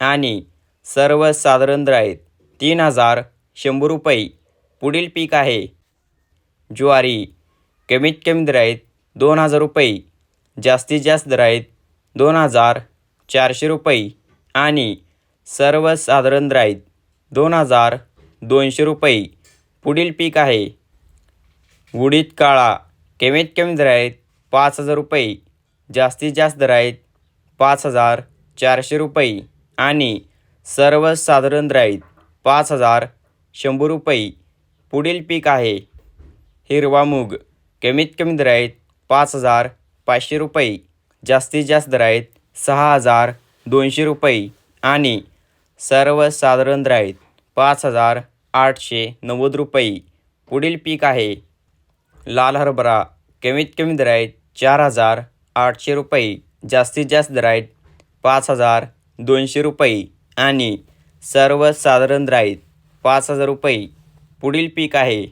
आणि सर्वसाधारण साधारण आहेत तीन हजार शंभर रुपये पुढील पीक आहे. ज्वारी कमीत कमी दर आहेत दोन हजार रुपये जास्तीत जास्त दर आहेत दोन हजार चारशे रुपये आणि सर्वसाधारण दर आहेत दोन हजार दोनशे रुपये पुढील पीक आहे. उडीद काळा कमीत कमी दर आहेत पाच हजार रुपये जास्तीत जास्त दर आहेत पाच हजार चारशे रुपये. आणि सर्वसाधारण राईत पाच हजार शंभर रुपये पुढील पीक आहे. हिरवा मूग कमीत कमी दराईत पाच हजार पाचशे रुपये जास्तीत जास्त दराईत सहा हजार दोनशे रुपये आणि सर्वसाधारण दर पाच हजार आठशे नव्वद रुपये पुढील पीक आहे. लाल हरभरा कमीत कमी दराईत चार हजार आठशे रुपये जास्तीत जास्त दराईत पाच हजार दोनशे रुपये आणि सर्वसाधारण राईत पाच हजार रुपये. पुढील पीक आहे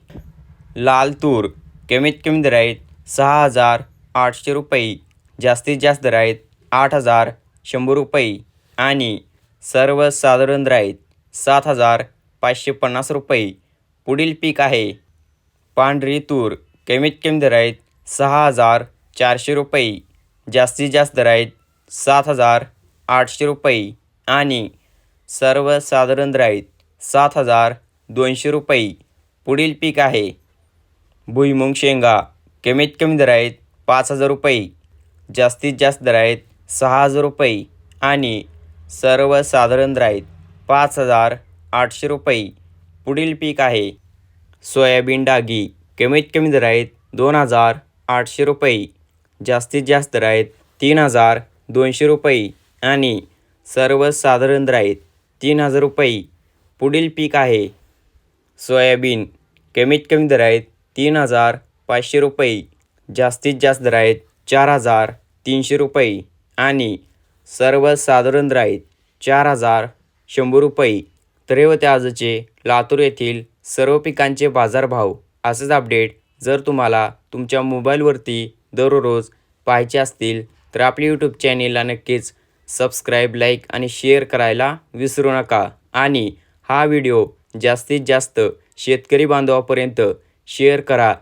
लाल तूर कमीत कमी दराईत आहेत सहा हजार आठशे रुपये. जास्तीत जास्त दर आहेत आठ हजार शंभर रुपये आणि सर्वसाधारण राईत सात हजार पाचशे पन्नास रुपये. पुढील पीक आहे पांढरी तूर. कमीत कमी दर आहेत सहा हजार चारशे रुपये. जास्तीत जास्त दर आहेत सात हजार आठशे रुपये आणि सर्वसाधारण राईत सात हजार दोनशे रुपये. पुढील पीक आहे. भुईमुंग शेंगा कमीत कमी दर आहेत पाच हजार रुपये. जास्तीत जास्त दर आहेत सहा हजार रुपये आणि सर्वसाधारण राईत पाच हजार आठशे रुपये. पुढील पीक आहे. सोयाबीन डागी कमीत कमी दर आहेत दोन हजार आठशे रुपये. जास्तीत जास्त दर आहेत तीन हजार दोनशे रुपये. आणि सर्वसाधारण दर आहेत तीन हजार रुपये पुढील पीक आहे. सोयाबीन कमीत कमी दर आहेत तीन हजार पाचशे रुपये जास्तीत जास्त दर आहेत चार हजार तीनशे रुपये आणि सर्वसाधारण दर आहेत चार हजार शंभर रुपये. तर हे होते आजचे लातूर येथील सर्व पिकांचे बाजारभाव. असेच अपडेट जर तुम्हाला तुमच्या मोबाईलवरती दररोज पाहायचे असतील तर आपल्या यूट्यूब चॅनेलला नक्कीच सबस्क्राईब लाईक आणि शेअर करायला विसरू नका. आणि हा व्हिडिओ जास्तीत जास्त शेतकरी बांधवापर्यंत शेअर करा.